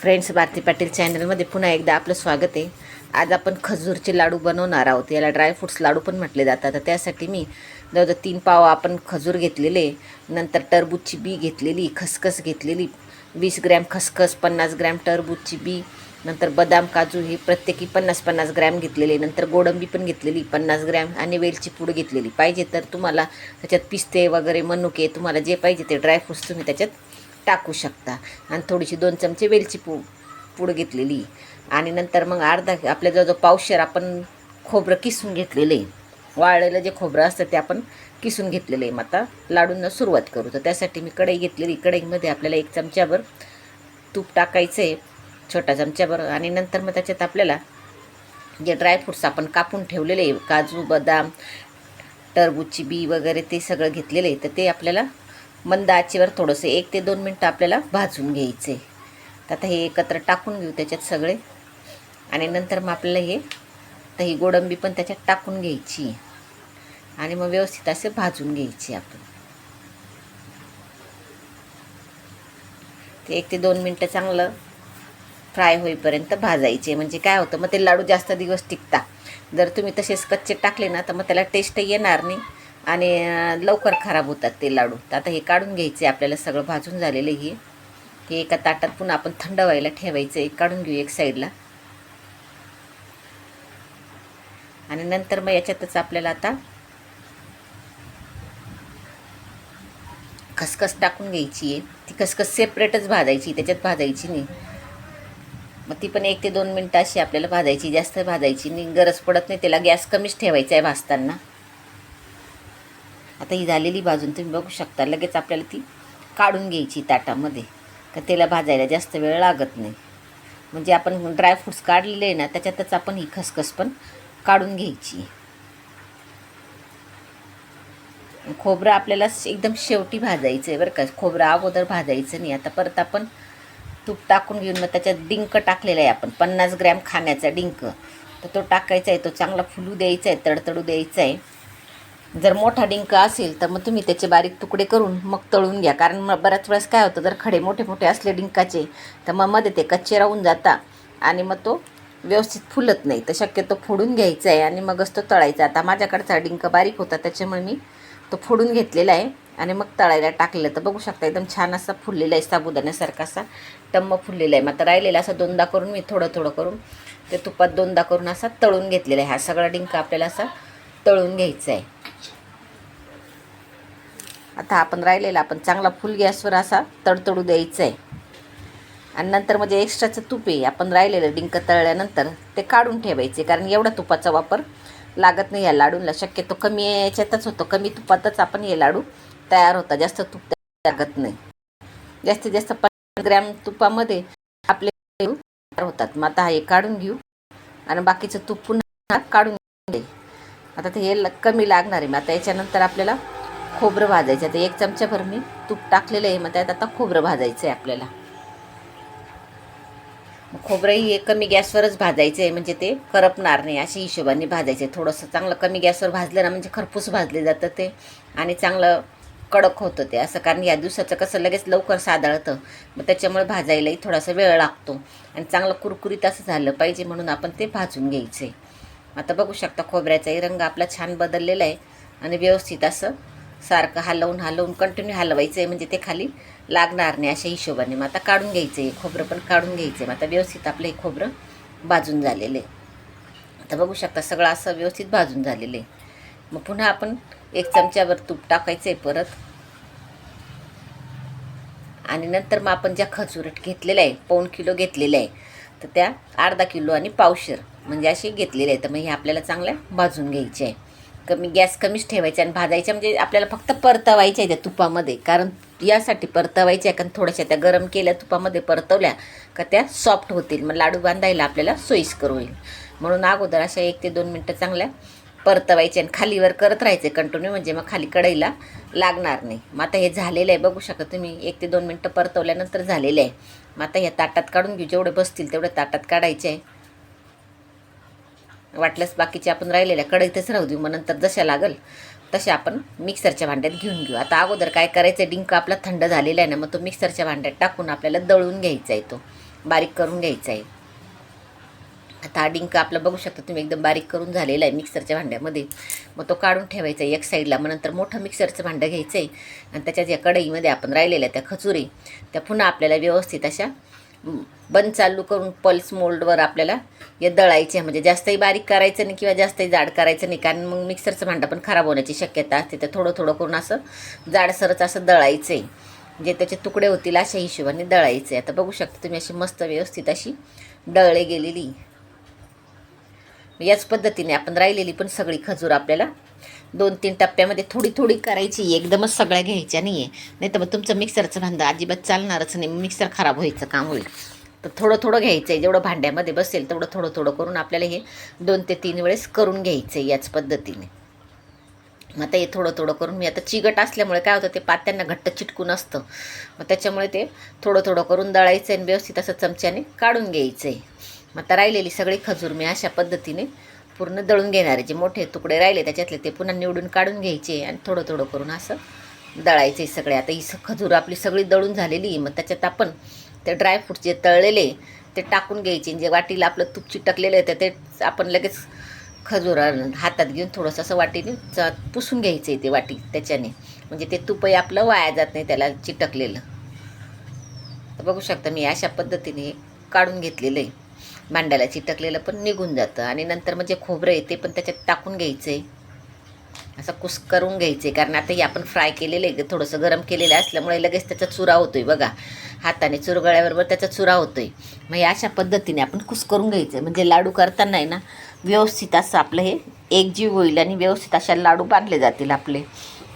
Friends Bharti Patil चॅनलमध्ये पुन्हा एकदा आपलं स्वागत आहे. आज आपण खजूरचे लाडू बनवणार आहोत. याला ड्रायफ्रुट्स लाडू पण म्हटले जातात. तर त्यासाठी मी जवळजवळ तीन पाव आपण खजूर घेतलेले नंतर टरबूजची बी घेतलेली खसखस घेतलेली वीस ग्रॅम खसखस पन्नास ग्रॅम टरबूजची बी नंतर बदाम काजू हे प्रत्येकी पन्नास पन्नास ग्रॅम घेतलेले नंतर गोडंबी पण घेतलेली पन्नास ग्रॅम आणि वेलची पूड घेतलेली. पाहिजे तर तुम्हाला त्याच्यात पिस्ते वगैरे मनुके तुम्हाला जे पाहिजे ते ड्रायफ्रुट्स तुम्ही त्याच्यात टाकू शकता. आणि थोडीशी दोन चमचे वेलची पू पूड घेतलेली. आणि नंतर मग अर्धा आपल्या जवळजवळ पावशेर आपण खोबरं किसून घेतलेलं आहे. वाळलेलं जे खोबरं असतं ते आपण किसून घेतलेलं आहे. मग आता लाडूंना सुरुवात करू. तर त्यासाठी मी कढई घेतलेली. कढईमध्ये आपल्याला एक चमच्याभर तूप टाकायचं आहे. छोटा चमच्याभर. आणि नंतर मग त्याच्यात आपल्याला जे ड्रायफ्रुट्स आपण कापून ठेवलेले आहे. काजू बदाम टरबूजची बी वगैरे ते सगळं घेतलेलं आहे. तर ते आपल्याला मंद आचेवर थोडंसं एक ते दोन मिनटं आपल्याला भाजून घ्यायचे. तर आता हे एकत्र टाकून घेऊ त्याच्यात सगळे. आणि नंतर मग आपल्याला हे तर ही गोडंबी पण त्याच्यात टाकून घ्यायची. आणि मग व्यवस्थित असे भाजून घ्यायची आपण. ते एक ते दोन मिनटं चांगलं फ्राय होईपर्यंत भाजायचे. म्हणजे काय होतं मग ते लाडू जास्त दिवस टिकता. जर तुम्ही तसेच कच्चे टाकले ना तर मग त्याला टेस्ट येणार नाही. आणि लवकर खराब होतात ते लाडू. तर आता हे काढून घ्यायचे आपल्याला सगळं भाजून झालेलं हे. हे एका ताटात पुन्हा आपण थंड व्हायला ठेवायचं एक काढून घेऊ एक साईडला आणि नंतर मग याच्यातच आपल्याला आता खसखस टाकून घ्यायची आहे. ती खसखस सेपरेटच भाजायची त्याच्यात भाजायची नाही. मग ती पण एक ते दोन मिनटं अशी आपल्याला भाजायची जास्त भाजायची नाही. गरज पडत नाही त्याला गॅस कमीच ठेवायचा आहे भाजताना. आता ही झालेली भाजून तुम्ही बघू शकता लगेच आपल्याला ती काढून घ्यायची ताटामध्ये. का त्याला भाजायला जास्त वेळ लागत नाही. म्हणजे आपण ड्रायफ्रुट्स काढलेले आहे ना त्याच्यातच आपण ही खसखस पण काढून घ्यायची. खोबरं आपल्याला एकदम शेवटी भाजायचं आहे बरं का. खोबरं अगोदर भाजायचं नाही. आता परत आपण तूप टाकून घेऊन मग त्याच्यात डिंक टाकलेला आहे आपण. पन्नास ग्रॅम खाण्याचा डिंक. तर तो टाकायचा आहे तो चांगला फुलू द्यायचा आहे तडतडू द्यायचा आहे. जर मोठा डिंक असेल तर मग तुम्ही त्याचे बारीक तुकडे करून मग तळून घ्या. कारण मग बऱ्याच वेळेस काय होतं जर खडे मोठे मोठे असले डिंकाचे तर मग मध्ये ते कच्चे राहून जाता आणि मग तो व्यवस्थित फुलत नाही. तर शक्यतो फोडून घ्यायचा आहे आणि मगच तो तळायचा. आता माझ्याकडचा डिंक बारीक होता त्याच्यामुळे मी तो फोडून घेतलेला आहे आणि मग तळायला टाकलेलं तर बघू शकता एकदम छान असा फुललेला आहे साबुदाण्यासारखा असा टम्म फुललेला आहे. मग आता राहिलेला असा दोनदा करून मी थोडं थोडं करून ते तुपात दोनदा करून असा तळून घेतलेला आहे. हा सगळा डिंक आपल्याला असा तळून घ्यायचं आहे आता आपण राहिलेला आपण चांगला फुल गॅसवर असा तडतडू द्यायचा आहे आणि नंतर म्हणजे एक्स्ट्राचं तूप आहे आपण राहिलेलं डिंक तळल्यानंतर ते काढून ठेवायचे कारण एवढा तुपाचा वापर लागत नाही या लाडूला. शक्यतो कमी याच्यातच होतो कमी तुपातच आपण हे लाडू तयार होता. जास्त तूप लागत नाही. जास्तीत जास्त पन्नास ग्रॅम तुपामध्ये आपले तयार होतात. मग आता हे काढून घेऊ. आणि बाकीचं तूप पुन्हा काढून घे. आता ते हे ल- कमी लागणार आहे. मग आता याच्यानंतर आपल्याला खोबरं भाजायचं आता एक चमच्याभर मी तूप टाकलेलं आहे. मग त्यात आता खोबरं भाजायचं आहे आपल्याला खोबरंही हे कमी गॅसवरच भाजायचं आहे म्हणजे ते करपणार नाही अशा हिशोबाने भाजायचं आहे थोडंसं चांगलं कमी गॅसवर भाजलं ना म्हणजे खरपूस भाजले जातं ते आणि चांगलं कडक होतं ते. असं कारण या दिवसाचं कसं लगेच लवकर सादळतं. मग त्याच्यामुळे भाजायलाही थोडासा वेळ लागतो. आणि चांगलं कुरकुरीत असं झालं पाहिजे म्हणून आपण ते भाजून घ्यायचं आहे आता बघू शकता खोबऱ्याचाही रंग आपला छान बदललेला आहे. आणि व्यवस्थित असं सारखं हलवून हलवून कंटिन्यू हलवायचं आहे म्हणजे ते खाली लागणार नाही अशा हिशोबाने. मग आता काढून घ्यायचं आहे खोबरं पण काढून घ्यायचं आहे मग आता व्यवस्थित आपलं हे खोबरं भाजून झालेलं आहे. आता बघू शकता सगळं असं व्यवस्थित भाजून झालेलं आहे. मग पुन्हा आपण एक चमच्यावर तूप टाकायचं आहे परत. आणि नंतर मग आपण ज्या खजूरट घेतलेल्या आहे पाऊण किलो घेतलेल्या आहे तर त्या अर्धा किलो आणि पावशेर म्हणजे अशी घेतलेली आहे. तर मग हे आपल्याला चांगल्या भाजून घ्यायचे आहे. कमी गॅस कमीच ठेवायचा आणि भाजायच्या म्हणजे आपल्याला फक्त परतवायच्या आहे त्या तुपामध्ये. कारण यासाठी परतवायच्या आहे कारण थोड्याशा त्या गरम केल्या तुपामध्ये परतवल्या का त्या सॉफ्ट होतील. मग लाडू बांधायला आपल्याला सोयीस्कर होईल. म्हणून अगोदर अशा एक ते दोन मिनटं चांगल्या परतवायचे आणि खालीवर करत राहायचे कंटिन्यू म्हणजे मग खाली कढईला लागणार नाही. मग आता हे झालेलं आहे. बघू शकता तुम्ही एक ते दोन मिनटं परतवल्यानंतर झालेलं आहे. मग आता ह्या ताटात काढून घेऊ. जेवढे बसतील तेवढे ताटात काढायचे आहे. वाटल्यास बाकीचे आपण राहिलेल्या कढईतच राहू देऊ मग नंतर जशा लागल तशा आपण मिक्सरच्या भांड्यात घेऊन घेऊ. आता अगोदर काय करायचं डिंक आपला थंड झालेला आहे ना मग तो मिक्सरच्या भांड्यात टाकून आपल्याला दळून घ्यायचा आहे तो. बारीक करून घ्यायचा आहे. आता हा डिंक आपला बघू शकता तुम्ही एकदम बारीक करून झालेला आहे मिक्सरच्या भांड्यामध्ये. मग तो काढून ठेवायचा आहे एक साईडला मग नंतर मोठं मिक्सरचं भांडं घ्यायचं आहे आणि त्याच्यात या कढईमध्ये आपण राहिलेल्या त्या खचुरी त्या पुन्हा आपल्याला व्यवस्थित अशा बंद चालू करून पल्स मोल्डवर आपल्याला हे दळायचे म्हणजे जास्तही बारीक करायचं नाही किंवा जास्तही जाड करायचं नाही कारण मग मिक्सरचं भांडं पण खराब होण्याची शक्यता असते. तर थोडं थोडं करून असं जाडसरच असं दळायचं आहे म्हणजे त्याचे तुकडे होतील अशा हिशोबाने दळायचे. आता बघू शकता तुम्ही अशी मस्त व्यवस्थित अशी दळले गेलेली. याच पद्धतीने आपण राहिलेली पण सगळी खजूर आपल्याला दोन तीन टप्प्यामध्ये थोडी थोडी करायची. एकदमच सगळ्या घ्यायच्या नाही आहे नाही तर मग तुमचं मिक्सरचं भांडं अजिबात चालणारच नाही. मिक्सर खराब व्हायचं काम होईल. तर थोडं थोडं घ्यायचं आहे जेवढं भांड्यामध्ये बसेल तेवढं थोडं थोडं करून आपल्याला हे दोन ते तीन वेळेस करून घ्यायचं आहे याच पद्धतीने. मग आता हे थोडं थोडं करून मी आता चिगट असल्यामुळे काय होतं ते पात्यांना घट्ट चिटकून असतं. मग त्याच्यामुळे ते थोडं थोडं करून दळायचं आणि व्यवस्थित असं चमच्याने काढून घ्यायचं आहे मग आता राहिलेली सगळी खजूर मी अशा पद्धतीने पूर्ण दळून घेणारे जे मोठे तुकडे राहिले त्याच्यातले ते पुन्हा निवडून काढून घ्यायचे आणि थोडं थोडं करून असं दळायचे सगळे. आता ही खजूर आपली सगळी दळून झालेली मग त्याच्यात आपण ते ड्रायफ्रूट जे तळलेले ते टाकून घ्यायचे. जे वाटीला आपलं तूप चिटकलेलं आहे तर ते आपण लगेच खजूर हातात घेऊन थोडंसं असं वाटीने च पुसून घ्यायचं आहे ते वाटी त्याच्याने. म्हणजे ते तुपही आपलं वाया जात नाही त्याला चिटकलेलं. तर बघू शकता मी अशा पद्धतीने काढून घेतलेलं आहे. भांड्याला चिटकलेलं पण निघून जातं. आणि नंतर म्हणजे खोबरं आहे ते पण त्याच्यात टाकून घ्यायचं. आहे असं कुस करून घ्यायचे. कारण आता हे आपण फ्राय केलेलं आहे थोडंसं गरम केलेलं असल्यामुळे लगेच त्याचा चुरा होतोय बघा. हाताने चुरगळ्याबरोबर त्याचा चुरा होतोय. मग या अशा पद्धतीने आपण कुस करून घ्यायचं. म्हणजे लाडू करताना आहे ना व्यवस्थित असं आपलं हे एकजीव होईल आणि व्यवस्थित अशा लाडू बांधले जातील आपले.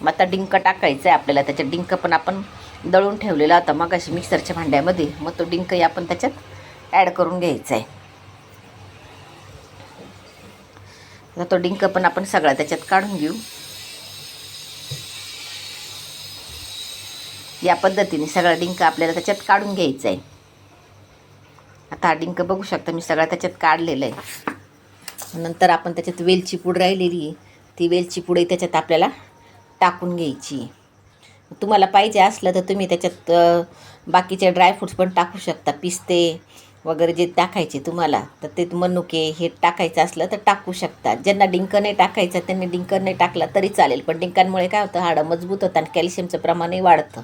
मग आता डिंक टाकायचं आहे आपल्याला. त्याच्यात डिंक पण आपण दळून ठेवलेला होता मग अशी मिक्सरच्या भांड्यामध्ये. मग तो डिंकही आपण त्याच्यात ॲड करून घ्यायचा आहे. आता तो डिंक पण आपण सगळा त्याच्यात काढून घेऊ. या पद्धतीने सगळा डिंक आपल्याला त्याच्यात काढून घ्यायचा आहे आता हा डिंक बघू शकता मी सगळा त्याच्यात काढलेला आहे. नंतर आपण त्याच्यात वेलची पूड राहिलेली आहे. ती वेलची पुढे त्याच्यात आपल्याला टाकून घ्यायची तुम्हाला पाहिजे असलं तर तुम्ही त्याच्यात बाकीचे ड्रायफ्रूट्स पण टाकू शकता पिस्ते वगैरे जे टाकायचे तुम्हाला तर ते मनुके हे टाकायचं असलं तर टाकू शकता. ज्यांना डिंक नाही टाकायचं त्यांनी डिंक नाही टाकला तरी चालेल. पण डिंकांमुळे काय होतं हाडं मजबूत होतं आणि कॅल्शियमचं प्रमाणही वाढतं.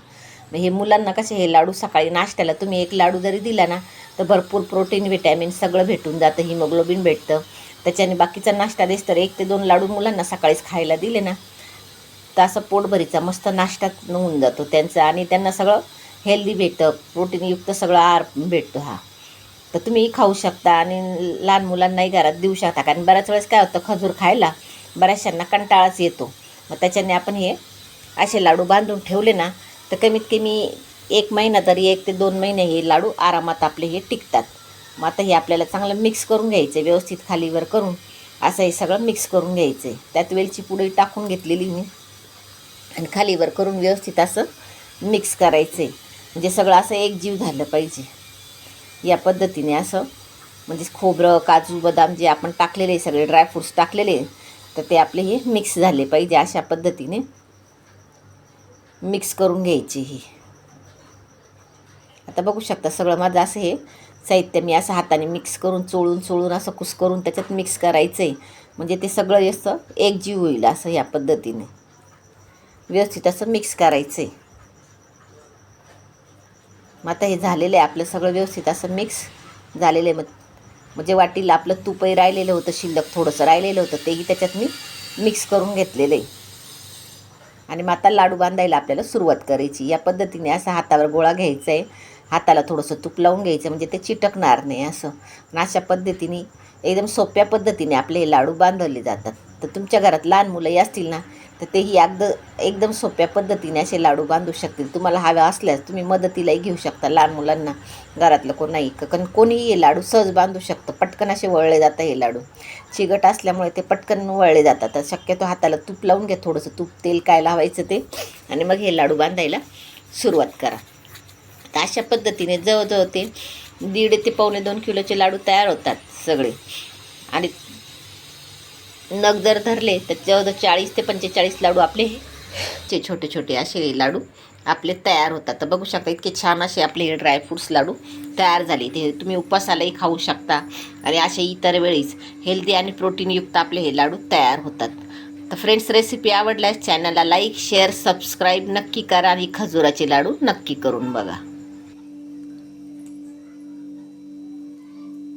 मग हे मुलांना कसे हे लाडू सकाळी नाश्त्याला तुम्ही एक लाडू जरी दिला ना तर भरपूर प्रोटीन विटॅमिन सगळं भेटून जातं हिमोग्लोबिन भेटतं. त्याच्याने बाकीचा नाश्ता देस तर एक ते दोन लाडू मुलांना सकाळीच खायला दिले ना तर असं पोटभरीचा मस्त नाश्ता होऊन जातो त्यांचा. आणि त्यांना सगळं हेल्दी भेटतं प्रोटीनयुक्त सगळं आहार भेटतो हा. तर तुम्ही खाऊ शकता आणि लहान मुलांनाही घरात देऊ शकता. कारण बऱ्याच वेळेस काय होतं खजूर खायला बऱ्याचशांना कंटाळाच येतो. मग त्याच्याने आपण हे असे लाडू बांधून ठेवले ना तर कमीत कमी एक महिना तरी एक ते दोन महिने हे लाडू आरामात आपले हे टिकतात. मग आता हे आपल्याला चांगलं मिक्स करून घ्यायचं आहे व्यवस्थित खालीवर करून असं हे सगळं मिक्स करून घ्यायचं आहे त्यात वेलची पुढे टाकून घेतलेली मी. आणि खालीवर करून व्यवस्थित असं मिक्स करायचं आहे म्हणजे सगळं असं एक जीव झालं पाहिजे. या पद्धतीने असं म्हणजे खोबरं काजू बदाम जे आपण टाकलेले सगळे ड्रायफ्रूट्स टाकलेले तर ते आपले हे मिक्स झाले पाहिजे अशा पद्धतीने. मिक्स करून घ्यायची ही. आता बघू शकता सगळं माझं असं हे साहित्य मी असं हाताने मिक्स करून चोळून चोळून असं कुस करून त्याच्यात मिक्स करायचं आहे म्हणजे ते सगळं असं एकजीव होईल असं या पद्धतीने. व्यवस्थित असं मिक्स करायचं आहे मग आता हे झालेलं आहे आपलं सगळं व्यवस्थित असं मिक्स झालेलं आहे. मग म्हणजे वाटीला आपलं तुपही राहिलेलं होतं शिल्लक थोडंसं राहिलेलं होतं तेही त्याच्यात मी मिक्स करून घेतलेलं आहे. आणि मग आता लाडू बांधायला आपल्याला सुरुवात करायची. या पद्धतीने असं हातावर गोळा घ्यायचा आहे. हाताला थोडंसं तूप लावून घ्यायचं म्हणजे ते चिटकणार नाही असं. आणि अशा पद्धतीने एकदम सोप्या पद्धतीने आपले हे लाडू बांधवले जातात. तर तुमच्या घरात लहान मुलंही असतील ना तर तेही अगद एकदम सोप्या पद्धतीने असे लाडू बांधू शकतील. तुम्हाला हव्या असल्यास तुम्ही मदतीलाही घेऊ शकता लहान मुलांना घरातलं कोणाही कारण कोणीही हे लाडू सहज बांधू शकतं. पटकन असे वळले जातात हे लाडू. चिगट असल्यामुळे ते पटकन वळले जातात. तर शक्यतो हाताला तूप लावून घ्या थोडंसं तूप तेल काय लावायचं ते. आणि मग हे लाडू बांधायला सुरुवात करा. तर अशा पद्धतीने जवळजवळ ते दीड ते पावणे दोन किलोचे लाडू तयार होतात सगळे. आणि नग जर धरले तर जवळजवळ चाळीस ते पंचेचाळीस लाडू आपले चे छोटे छोटे असे लाडू आपले तयार होतात. तर बघू शकता इतके छान असे आपले हे ड्रायफ्रूट्स लाडू तयार झाले. ते तुम्ही उपवासालाही खाऊ शकता. आणि असे इतर वेळीच हेल्दी आणि प्रोटीनयुक्त आपले हे लाडू तयार होतात. तर फ्रेंड्स रेसिपी आवडल्यास चॅनलला लाईक शेअर सबस्क्राईब नक्की करा आणि खजुराचे लाडू नक्की करून बघा.